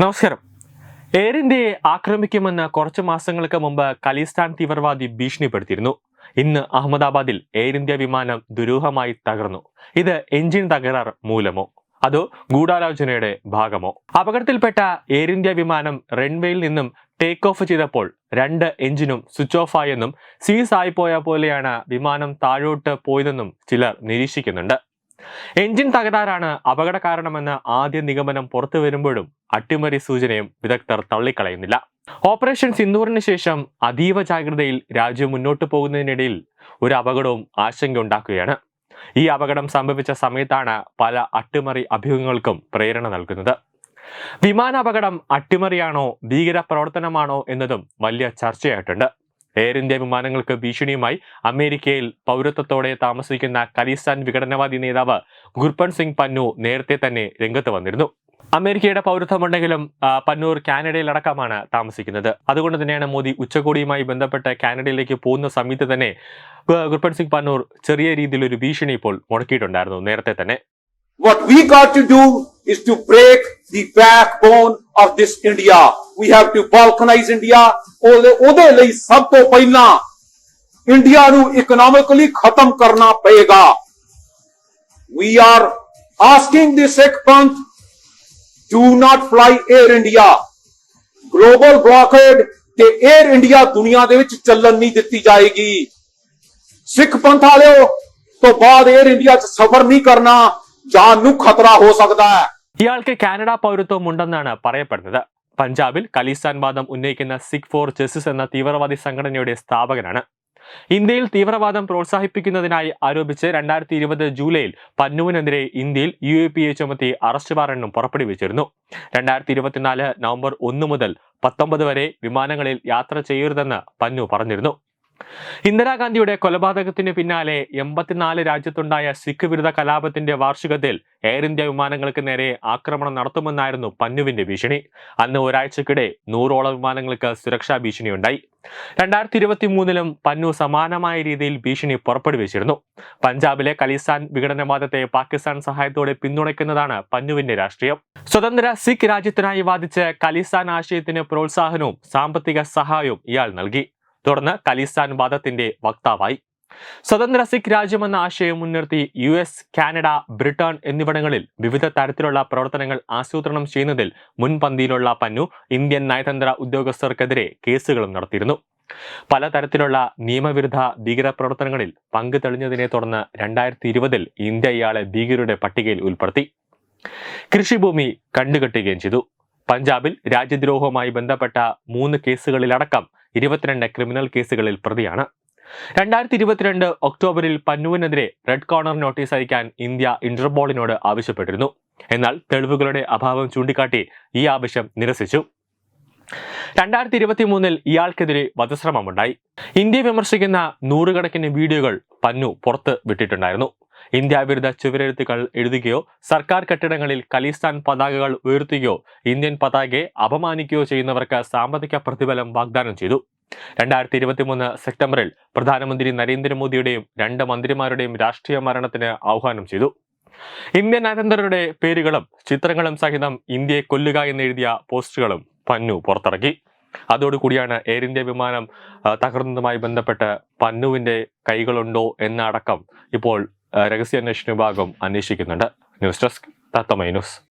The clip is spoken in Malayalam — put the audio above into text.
നമസ്കാരം. എയർ ഇന്ത്യയെ ആക്രമിക്കുമെന്ന് കുറച്ച് മാസങ്ങൾക്ക് മുമ്പ് കലിസ്ഥാൻ തീവ്രവാദി ഭീഷണിപ്പെടുത്തിയിരുന്നു. ഇന്ന് അഹമ്മദാബാദിൽ എയർ ഇന്ത്യ വിമാനം ദുരൂഹമായി തകർന്നു. ഇത് എഞ്ചിൻ തകരാർ മൂലമോ? അതോ ഗൂഢാലോചനയുടെ ഭാഗമോ? അപകടത്തിൽപ്പെട്ട എയർ ഇന്ത്യ വിമാനം റൺവേയിൽ നിന്നും ടേക്ക് ഓഫ് ചെയ്തപ്പോൾ രണ്ട് എഞ്ചിനും സ്വിച്ച് ഓഫ് ആയെന്നും സീസ് ആയിപ്പോയ പോലെയാണ് വിമാനം താഴോട്ട് പോയതെന്നും ചിലർ നിരീക്ഷിക്കുന്നുണ്ട്. എഞ്ചിൻ തകരാറാണ് അപകട കാരണമെന്ന് ആദ്യ നിഗമനം പുറത്തു വരുമ്പോഴും അട്ടിമറി സൂചനയും വിദഗ്ധർ തള്ളിക്കളയുന്നില്ല. ഓപ്പറേഷൻ സിന്ദൂറിന് ശേഷം അതീവ ജാഗ്രതയിൽ രാജ്യം മുന്നോട്ട് പോകുന്നതിനിടയിൽ ഒരു അപകടവും ആശങ്കയുണ്ടാക്കുകയാണ്. ഈ അപകടം സംഭവിച്ച സമയത്താണ് പല അട്ടിമറി അഭ്യൂഹങ്ങൾക്കും പ്രേരണ നൽകുന്നത്. വിമാന അപകടം അട്ടിമറിയാണോ ഭീകര പ്രവർത്തനമാണോ എന്നതും വലിയ ചർച്ചയായിട്ടുണ്ട്. എയർ ഇന്ത്യ വിമാനങ്ങൾക്ക് ഭീഷണിയുമായി അമേരിക്കയിൽ പൗരത്വത്തോടെ താമസിക്കുന്ന ഖലിസ്ഥാൻ വിഘടനവാദി നേതാവ് ഗുർപൻ സിംഗ് പന്നു നേരത്തെ തന്നെ രംഗത്ത് വന്നിരുന്നു. അമേരിക്കയുടെ പൗരത്വമുണ്ടെങ്കിലും പന്നൂർ കാനഡയിലടക്കമാണ് താമസിക്കുന്നത്. അതുകൊണ്ട് തന്നെയാണ് മോദി ഉച്ചകോടിയുമായി ബന്ധപ്പെട്ട് കാനഡയിലേക്ക് പോകുന്ന സമയത്ത് തന്നെ ഗുർപൻ സിംഗ് പന്നൂർ ചെറിയ രീതിയിൽ ഒരു ഭീഷണി ഇപ്പോൾ മുടക്കിയിട്ടുണ്ടായിരുന്നു നേരത്തെ തന്നെ. What we got to do is to break the backbone of this India. We have to balkanize India. ਉਹਦੇ ਉਹਦੇ ਲਈ ਸਭ ਤੋਂ ਪਹਿਲਾਂ ਇੰਡੀਆ ਨੂੰ ਇਕਨੋਮਿਕਲੀ ਖਤਮ ਕਰਨਾ ਪਏਗਾ We are asking the Sikh Panth do not fly Air India. Global blockade ਤੇ Air India ਦੁਨੀਆ ਦੇ ਵਿੱਚ ਚੱਲਣ ਨਹੀਂ ਦਿੱਤੀ ਜਾਏਗੀ ਸਿੱਖ ਪੰਥ ਵਾਲਿਓ ਤੋਂ ਬਾਅਦ 에ਅਰ ਇੰਡੀਆ 'ਚ ਸਫ਼ਰ ਨਹੀਂ ਕਰਨਾ ഇയാൾക്ക് കാനഡ പൗരത്വം ഉണ്ടെന്നാണ് പറയപ്പെടുന്നത്. പഞ്ചാബിൽ ഖലിസ്ഥാൻ വാദം ഉന്നയിക്കുന്ന സിഖ് ഫോർ ജസ്റ്റിസ് എന്ന തീവ്രവാദി സംഘടനയുടെ സ്ഥാപകനാണ്. ഇന്ത്യയിൽ തീവ്രവാദം പ്രോത്സാഹിപ്പിക്കുന്നതിനായി ആരോപിച്ച് രണ്ടായിരത്തി ഇരുപത് ജൂലൈയിൽ പന്നുവിനെതിരെ ഇന്ത്യയിൽ യു എ പി എ ചുമത്തി അറസ്റ്റ് വാറണ്ടും പുറപ്പെടുവിച്ചിരുന്നു. രണ്ടായിരത്തി ഇരുപത്തിനാല് നവംബർ ഒന്ന് മുതൽ പത്തൊമ്പത് വരെ വിമാനങ്ങളിൽ യാത്ര ചെയ്യരുതെന്ന് പന്നു പറഞ്ഞിരുന്നു. ഇന്ദിരാഗാന്ധിയുടെ കൊലപാതകത്തിന് പിന്നാലെ എൺപത്തിനാല് രാജ്യത്തുണ്ടായ സിഖ് വിരുദ്ധ കലാപത്തിന്റെ വാർഷികത്തിൽ എയർ ഇന്ത്യ വിമാനങ്ങൾക്ക് നേരെ ആക്രമണം നടത്തുമെന്നായിരുന്നു പന്നുവിന്റെ ഭീഷണി. അന്ന് ഒരാഴ്ചക്കിടെ നൂറോളം വിമാനങ്ങൾക്ക് സുരക്ഷാ ഭീഷണിയുണ്ടായി. രണ്ടായിരത്തി ഇരുപത്തി മൂന്നിലും പന്നു സമാനമായ രീതിയിൽ ഭീഷണി പുറപ്പെടുവിച്ചിരുന്നു പഞ്ചാബിലെ ഖലിസ്ഥാൻ വിഘടനവാദത്തെ പാകിസ്ഥാൻ സഹായത്തോടെ പിന്തുണയ്ക്കുന്നതാണ് പന്നുവിന്റെ രാഷ്ട്രീയം. സ്വതന്ത്ര സിഖ് രാജ്യത്തിനായി വാദിച്ച് ഖലിസ്ഥാൻ ആശയത്തിന് പ്രോത്സാഹനവും സാമ്പത്തിക സഹായവും ഇയാൾ നൽകി. തുടർന്ന് ഖലിസ്ഥാൻ വാദത്തിന്റെ വക്താവായി. സ്വതന്ത്ര സിഖ് രാജ്യമെന്ന ആശയം മുൻനിർത്തി യു എസ് കാനഡ ബ്രിട്ടൻ എന്നിവിടങ്ങളിൽ വിവിധ തരത്തിലുള്ള പ്രവർത്തനങ്ങൾ ആസൂത്രണം ചെയ്യുന്നതിൽ മുൻപന്തിയിലുള്ള പന്നു ഇന്ത്യൻ നയതന്ത്ര ഉദ്യോഗസ്ഥർക്കെതിരെ കേസുകളും നടത്തിയിരുന്നു. പലതരത്തിലുള്ള നിയമവിരുദ്ധ ഭീകര പ്രവർത്തനങ്ങളിൽ പങ്ക് തെളിഞ്ഞതിനെ തുടർന്ന് രണ്ടായിരത്തി ഇരുപതിൽ ഇന്ത്യ ഇയാളെ ഭീകരരുടെ പട്ടികയിൽ ഉൾപ്പെടുത്തി. കൃഷിഭൂമി കണ്ടുകെട്ടുകയും ചെയ്തു. പഞ്ചാബിൽ രാജ്യദ്രോഹവുമായി ബന്ധപ്പെട്ട മൂന്ന് കേസുകളിലടക്കം ഇരുപത്തിരണ്ട് ക്രിമിനൽ കേസുകളിൽ പ്രതിയാണ്. രണ്ടായിരത്തി ഇരുപത്തിരണ്ട് ഒക്ടോബറിൽ പന്നുവിനെതിരെ റെഡ് കോർണർ നോട്ടീസ് അയക്കാൻ ഇന്ത്യ ഇന്റർപോളിനോട് ആവശ്യപ്പെട്ടിരുന്നു. എന്നാൽ തെളിവുകളുടെ അഭാവം ചൂണ്ടിക്കാട്ടി ഈ ആവശ്യം നിരസിച്ചു. രണ്ടായിരത്തി ഇരുപത്തി മൂന്നിൽ ഇയാൾക്കെതിരെ വധശ്രമമുണ്ടായി. ഇന്ത്യ വിമർശിക്കുന്ന നൂറുകണക്കിന് വീഡിയോകൾ പന്നു പുറത്ത് വിട്ടിട്ടുണ്ടായിരുന്നു. ഇന്ത്യ വിരുദ്ധ ചുവരെഴുത്തുകൾ എഴുതുകയോ സർക്കാർ കെട്ടിടങ്ങളിൽ ഖലിസ്ഥാൻ പതാകകൾ ഉയർത്തുകയോ ഇന്ത്യൻ പതാകയെ അപമാനിക്കുകയോ ചെയ്യുന്നവർക്ക് സാമ്പത്തിക പ്രതിഫലം വാഗ്ദാനം ചെയ്തു. രണ്ടായിരത്തി ഇരുപത്തിമൂന്ന് സെപ്റ്റംബറിൽ പ്രധാനമന്ത്രി നരേന്ദ്രമോദിയുടെയും രണ്ട് മന്ത്രിമാരുടെയും രാഷ്ട്രീയ മരണത്തിന് ആഹ്വാനം ചെയ്തു. ഇന്ത്യൻ നയതന്ത്രരുടെ പേരുകളും ചിത്രങ്ങളും സഹിതം ഇന്ത്യയെ കൊല്ലുക എന്നെഴുതിയ പോസ്റ്ററുകളും പന്നു പുറത്തിറക്കി. അതോടുകൂടിയാണ് എയർ ഇന്ത്യ വിമാനം തകർന്നതുമായി ബന്ധപ്പെട്ട് പന്നുവിന്റെ കൈകളുണ്ടോ എന്നടക്കം ഇപ്പോൾ ആ, രഹസ്യാന്വേഷണ വിഭാഗം അന്വേഷിക്കുന്നുണ്ട്. ന്യൂസ് ഡെസ്ക് തത്തമൈ ന്യൂസ്.